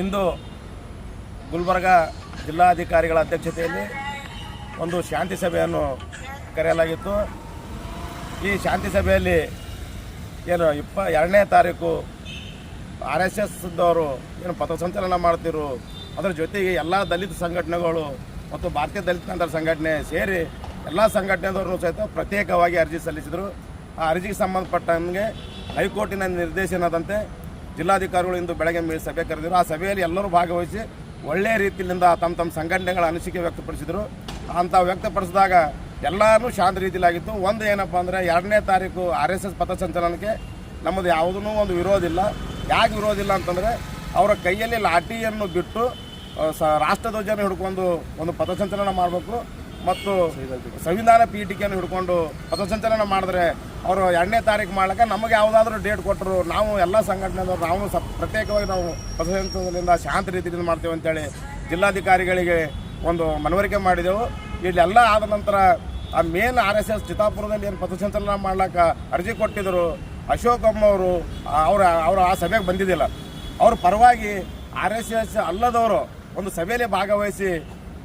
ಇಂದು ಗುಲ್ಬರ್ಗ ಜಿಲ್ಲಾಧಿಕಾರಿಗಳ ಅಧ್ಯಕ್ಷತೆಯಲ್ಲಿ ಒಂದು ಶಾಂತಿ ಸಭೆಯನ್ನು ಕರೆಯಲಾಗಿತ್ತು. ಈ ಶಾಂತಿ ಸಭೆಯಲ್ಲಿ ಏನು ಇಪ್ಪ ಎರಡನೇ ತಾರೀಕು ಆರ್ ಎಸ್ ಎಸ್ದವರು ಏನು ಪಥಸಂಚಲನ ಮಾಡ್ತಿರು, ಅದರ ಜೊತೆಗೆ ಎಲ್ಲ ದಲಿತ ಸಂಘಟನೆಗಳು ಮತ್ತು ಭಾರತೀಯ ದಲಿತ ನಂತರ ಸಂಘಟನೆ ಸೇರಿ ಎಲ್ಲ ಸಂಘಟನೆದವರು ಸಹಿತ ಪ್ರತ್ಯೇಕವಾಗಿ ಅರ್ಜಿ ಸಲ್ಲಿಸಿದರು. ಆ ಅರ್ಜಿಗೆ ಸಂಬಂಧಪಟ್ಟಂಗೆ ಹೈಕೋರ್ಟಿನ ನಿರ್ದೇಶನದಂತೆ ಜಿಲ್ಲಾಧಿಕಾರಿಗಳು ಇಂದು ಬೆಳಗ್ಗೆ ಸಭೆ ಕರೆದಿದ್ರು. ಆ ಸಭೆಯಲ್ಲಿ ಎಲ್ಲರೂ ಭಾಗವಹಿಸಿ ಒಳ್ಳೆಯ ರೀತಿಯಿಂದ ತಮ್ಮ ತಮ್ಮ ಸಂಘಟನೆಗಳ ಅನಿಸಿಕೆ ವ್ಯಕ್ತಪಡಿಸಿದರು. ಅಂತ ವ್ಯಕ್ತಪಡಿಸಿದಾಗ ಎಲ್ಲರೂ ಶಾಂತ ರೀತಿಯಲ್ಲಾಗಿತ್ತು. ಒಂದು ಏನಪ್ಪ ಅಂದರೆ ಎರಡನೇ ತಾರೀಕು ಆರ್ ಎಸ್ ಎಸ್ ಪಥಸಂಚಲನಕ್ಕೆ ನಮ್ಮದು ಯಾವುದೂ ಒಂದು ವಿರೋಧ ಇಲ್ಲ. ಯಾಕೆ ವಿರೋಧ ಇಲ್ಲ ಅಂತಂದರೆ ಅವರ ಕೈಯಲ್ಲಿ ಲಾಠಿಯನ್ನು ಬಿಟ್ಟು ಸ ರಾಷ್ಟ್ರಧ್ವಜನ ಹಿಡ್ಕೊಂಡು ಒಂದು ಪಥಸಂಚಲನ ಮಾಡಬೇಕು. ಮತ್ತು ಸಂವಿಧಾನ ಪೀಠಿಕೆಯನ್ನು ಹಿಡ್ಕೊಂಡು ಪಥಸಂಚಲನ ಮಾಡಿದ್ರೆ ಅವರು ಎರಡನೇ ತಾರೀಕು ಮಾಡ್ಲಿಕ್ಕೆ ನಮಗೆ ಯಾವುದಾದ್ರೂ ಡೇಟ್ ಕೊಟ್ಟರು, ನಾವು ಎಲ್ಲ ಸಂಘಟನೆದವರು, ನಾವು ಸ ಪ್ರತ್ಯೇಕವಾಗಿ ನಾವು ಪಥಸಂಚಲನದಿಂದ ಶಾಂತ ರೀತಿಯಿಂದ ಮಾಡ್ತೇವೆ ಅಂತೇಳಿ ಜಿಲ್ಲಾಧಿಕಾರಿಗಳಿಗೆ ಒಂದು ಮನವರಿಕೆ ಮಾಡಿದೆವು. ಇಲ್ಲೆಲ್ಲ ಆದ ನಂತರ ಆ ಮೇನ್ ಆರ್ ಎಸ್ ಎಸ್ ಚಿತ್ತಾಪುರದಲ್ಲಿ ಏನು ಪಥಸಂಚಲನ ಮಾಡ್ಲಿಕ್ಕೆ ಅರ್ಜಿ ಕೊಟ್ಟಿದ್ದರು. ಅಶೋಕಮ್ಮ ಅವರು ಅವರ, ಅವರು ಆ ಸಭೆಗೆ ಬಂದಿದ್ದಿಲ್ಲ. ಅವ್ರ ಪರವಾಗಿ ಆರ್ ಎಸ್ ಎಸ್ ಅಲ್ಲದವರು ಒಂದು ಸಭೆಯಲ್ಲಿ ಭಾಗವಹಿಸಿ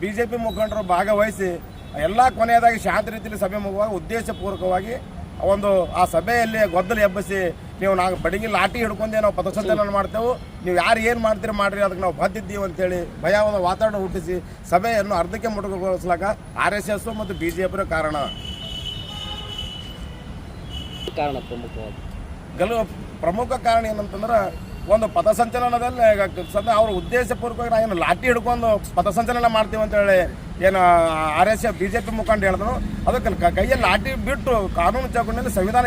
ಬಿ ಜೆ ಪಿ ಮುಖಂಡರು ಭಾಗವಹಿಸಿ ಎಲ್ಲ ಕೊನೆಯದಾಗಿ ಶಾಂತ ರೀತಿಯಲ್ಲಿ ಸಭೆ ಮುಗುವಾಗ ಉದ್ದೇಶಪೂರ್ವಕವಾಗಿ ಒಂದು ಆ ಸಭೆಯಲ್ಲಿ ಗೊದ್ದಲು ಎಬ್ಬಿಸಿ ನೀವು ನಾವು ಬಡಗಿ ಲಾಟಿ ಹಿಡ್ಕೊಂಡೆ ನಾವು ಪಥಸಂಚಲನ ಮಾಡ್ತೇವೆ. ನೀವು ಯಾರು ಏನು ಮಾಡ್ತೀರಿ ಮಾಡ್ರಿ ಅದಕ್ಕೆ ನಾವು ಬದ್ದಿದ್ದೀವಿ ಅಂತೇಳಿ ಭಯವಾದ ವಾತಾವರಣ ಹುಟ್ಟಿಸಿ ಸಭೆಯನ್ನು ಅರ್ಧಕ್ಕೆ ಮುಟುಕುಗೊಳಿಸ್ಲಾಕ ಆರ್ ಎಸ್ ಎಸ್ ಮತ್ತು ಬಿ ಜೆ ಪಿ ಕಾರಣ. ಕಾರಣ ಪ್ರಮುಖವಾಗಿ. ಪ್ರಮುಖ ಕಾರಣ ಏನಂತಂದ್ರೆ ಒಂದು ಪಥಸಂಚಲನದಲ್ಲಿ ಸದ್ಯ ಅವ್ರ ಉದ್ದೇಶಪೂರ್ವಕವಾಗಿ ನಾವು ಏನು ಲಾಠಿ ಹಿಡ್ಕೊಂಡು ಪಥಸಂಚಲನ ಮಾಡ್ತೀವಿ ಅಂತೇಳಿ ಏನು R S F B J P ಮುಖಂಡ ಹೇಳಿದ್ರು. ಅದಕ್ಕೆ ಕೈಯಲ್ಲಿ ಲಾಠಿ ಬಿಟ್ಟು ಕಾನೂನು ಚೌಕಟ್ಟಿನಲ್ಲಿ ಸಂವಿಧಾನ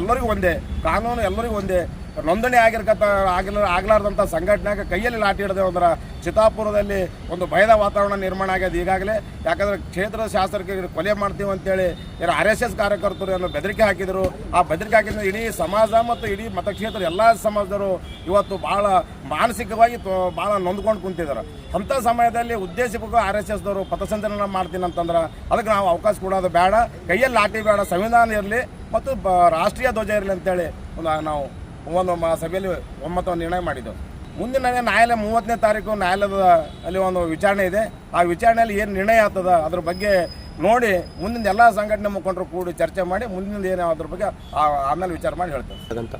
ಎಲ್ಲರಿಗೂ ಒಂದೇ, ಕಾನೂನು ಎಲ್ಲರಿಗೂ ಒಂದೇ. ನೋಂದಣಿ ಆಗಿರ್ಕತ್ತ ಆಗಿಲ್ಲ ಆಗಲಾರ್ದಂಥ ಸಂಘಟನೆಯಾಗ ಕೈಯಲ್ಲಿ ಲಾಟಿ ಹಿಡಿದೆ ಅಂದ್ರೆ ಚಿತ್ತಾಪುರದಲ್ಲಿ ಒಂದು ಭಯದ ವಾತಾವರಣ ನಿರ್ಮಾಣ ಆಗ್ಯದ ಈಗಾಗಲೇ. ಯಾಕಂದ್ರೆ ಕ್ಷೇತ್ರದ ಶಾಸಕರಿಗೆ ಕೊಲೆ ಮಾಡ್ತೀವಿ ಅಂತೇಳಿ ಏನು ಆರ್ ಎಸ್ ಎಸ್ ಕಾರ್ಯಕರ್ತರು ಏನು ಬೆದರಿಕೆ ಹಾಕಿದರು. ಆ ಬೆದರಿಕೆ ಹಾಕಿದ್ರೆ ಇಡೀ ಸಮಾಜ ಮತ್ತು ಇಡೀ ಮತಕ್ಷೇತ್ರ ಎಲ್ಲ ಸಮಾಜದವರು ಇವತ್ತು ಭಾಳ ಮಾನಸಿಕವಾಗಿ ಭಾಳ ನೊಂದ್ಕೊಂಡು ಕುಂತಿದ್ದಾರೆ ಅಂಥ ಸಮಯದಲ್ಲಿ ಉದ್ದೇಶಪೂರ್ವ ಆರ್ ಎಸ್ ಎಸ್ದವರು ಪಥಸಂಚಲನ ಮಾಡ್ತೀನಿ ಅಂತಂದ್ರೆ ಅದಕ್ಕೆ ನಾವು ಅವಕಾಶ ಕೊಡೋದು ಬೇಡ. ಕೈಯಲ್ಲಿ ಲಾಟಿ ಬೇಡ, ಸಂವಿಧಾನ ಇರಲಿ ಮತ್ತು ರಾಷ್ಟ್ರೀಯ ಧ್ವಜ ಇರಲಿ ಅಂತೇಳಿ ಒಂದು ನಾವು ಒಂದು ಮ ಸಭೆಯಲ್ಲಿ ಒಮ್ಮತ ನಿರ್ಣಯ ಮಾಡಿದ್ದೆವು ಮುಂದಿನ ದಿನ ನ್ಯಾಯಾಲಯ ಮೂವತ್ತನೇ ತಾರೀಕು ನ್ಯಾಯಾಲಯದ ಅಲ್ಲಿ ಒಂದು ವಿಚಾರಣೆ ಇದೆ. ಆ ವಿಚಾರಣೆಯಲ್ಲಿ ಏನು ನಿರ್ಣಯ ಆಗ್ತದ ಅದ್ರ ಬಗ್ಗೆ ನೋಡಿ ಮುಂದಿನ ಎಲ್ಲ ಸಂಘಟನೆ ಮುಖಂಡರು ಕೂಡಿ ಚರ್ಚೆ ಮಾಡಿ ಮುಂದಿನ ಏನು ಅದ್ರ ಬಗ್ಗೆ ಆ- ಆಮೇಲೆ ವಿಚಾರ ಮಾಡಿ ಹೇಳ್ತಾರೆ ಅದಂತ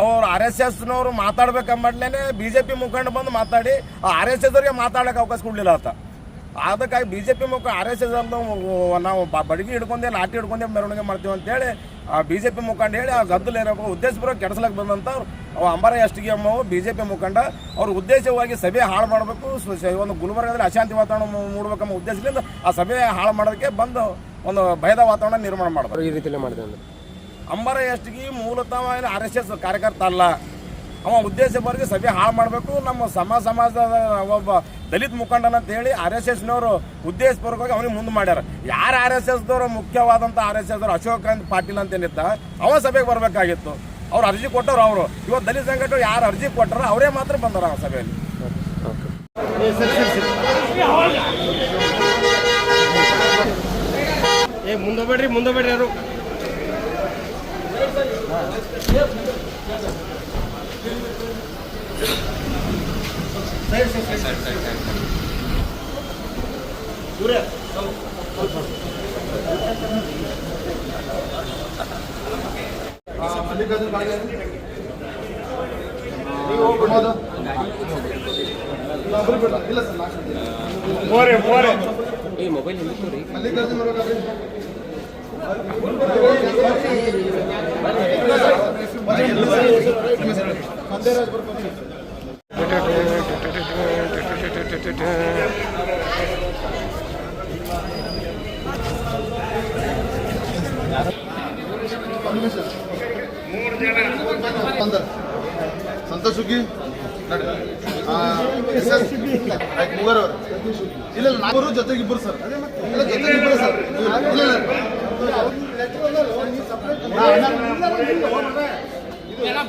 ಅವ್ರು ಆರ್ ಎಸ್ ಎಸ್ನವರು ಮಾತಾಡ್ಬೇಕಂಬಡ್ಲೇ ಬಿ ಜೆ ಪಿ ಮುಖಂಡ ಬಂದು ಮಾತಾಡಿ ಆ ಆರ್ ಎಸ್ ಎಸ್ ಅವ್ರಿಗೆ ಮಾತಾಡೋಕೆ ಅವಕಾಶ ಕೊಡಲಿಲ್ಲ ಅಂತ ಅದಕ್ಕಾಗಿ ಬಿ ಜೆ ಪಿ ಮುಖ ಆರ್ ಎಸ್ ಎಸ್ ನಾವು ಬಡಗಿ ಹಿಡ್ಕೊಂಡೆ ಲಾಠಿ ಹಿಡ್ಕೊಂಡೆ ಮೆರವಣಿಗೆ ಮಾಡ್ತೀವಿ ಅಂತೇಳಿ ಆ ಬಿ ಜೆ ಪಿ ಮುಖಂಡ ಹೇಳಿ ಆ ಗದ್ದಲು ಏನಪ್ಪ ಉದ್ದೇಶಪೂರ್ವಕ ಕೆಡಿಸ್ಲಕ್ಕೆ ಬಂದಂಥ ಅವ ಅಂಬಾರ ಎಷ್ಟಿಗೆ ಅಮ್ಮವು ಬಿ ಜೆ ಪಿ ಮುಖಂಡ. ಅವ್ರ ಉದ್ದೇಶವಾಗಿ ಸಭೆ ಹಾಳು ಮಾಡಬೇಕು. ಒಂದು ಗುಲ್ಬರ್ಗದಲ್ಲಿ ಅಶಾಂತಿ ವಾತಾವರಣ ಮೂಡಬೇಕಮ್ಮ ಮೂಡ್ಬೇಕೆಂಬ ಉದ್ದೇಶದಿಂದ ಆ ಸಭೆ ಹಾಳು ಮಾಡೋದಕ್ಕೆ ಬಂದು ಒಂದು ಭಯದ ವಾತಾವರಣ ನಿರ್ಮಾಣ ಮಾಡ್ತಾರೆ ಈ ರೀತಿಯಲ್ಲಿ ಮಾಡಿದೆ ಅಂದರೆ? ಅಂಬರ ಎಷ್ಟಿಗೆ ಮೂಲತಃ ಆರ್ ಎಸ್ ಎಸ್ ಕಾರ್ಯಕರ್ತ ಅಲ್ಲ. ಅವ ಉದ್ದೇಶಪೂರ್ವಕ ಸಭೆ ಹಾಳು ಮಾಡಬೇಕು. ನಮ್ಮ ಸಮ ಸಮಾಜದ ಒಬ್ಬ ದಲಿತ ಮುಖಂಡನ ಅಂತ ಹೇಳಿ ಆರ್ ಎಸ್ ಎಸ್ನವರು ಉದ್ದೇಶಪೂರ್ವಕವಾಗಿ ಅವನಿಗೆ ಮುಂದೆ ಮಾಡ್ಯಾರ. ಯಾರು ಆರ್ ಎಸ್ ಎಸ್ದವರು ಮುಖ್ಯವಾದಂಥ ಆರ್ ಎಸ್ ಎಸ್ದವರು ಅಶೋಕಾಂತ್ ಪಾಟೀಲ್ ಅಂತ ಏನಿತ್ತ ಅವ ಸಭೆಗೆ ಬರಬೇಕಾಗಿತ್ತು. ಅವ್ರು ಅರ್ಜಿ ಕೊಟ್ಟರು ಅವರು. ಇವತ್ತು ದಲಿತ ಸಂಘಟನೆ ಯಾರು ಅರ್ಜಿ ಕೊಟ್ಟರು ಅವರೇ ಮಾತ್ರ ಬಂದಾರ ಆ ಸಭೆಯಲ್ಲಿ. ಓಕೆ ಏ ಮುಂದೆ ಬೇಡ್ರಿ ಮುಂದೆ ಬೇಡ್ರಿ ಯಾರು ಮೋರೆ ಮೋರೆ ಈ ಮೊಬೈಲ್ ಹಿಂದಿತ್ತು ರೀ ಸಂತೋಷ್ ಸುಗ್ಗಿ ನಡ್ರಿ. ಎಸ್ ಎಸ್ ಆಯ್ತು, ಮೂವರು ಇಲ್ಲ ನಾಲ್ವರು ಜೊತೆಗೆ ಇಬ್ಬರು ಸರ್ ಇಲ್ಲ ಜೊತೆಗೆ ಇಬ್ಬರು ಸರ್ ಇಲ್ಲ ಇಲ್ಲ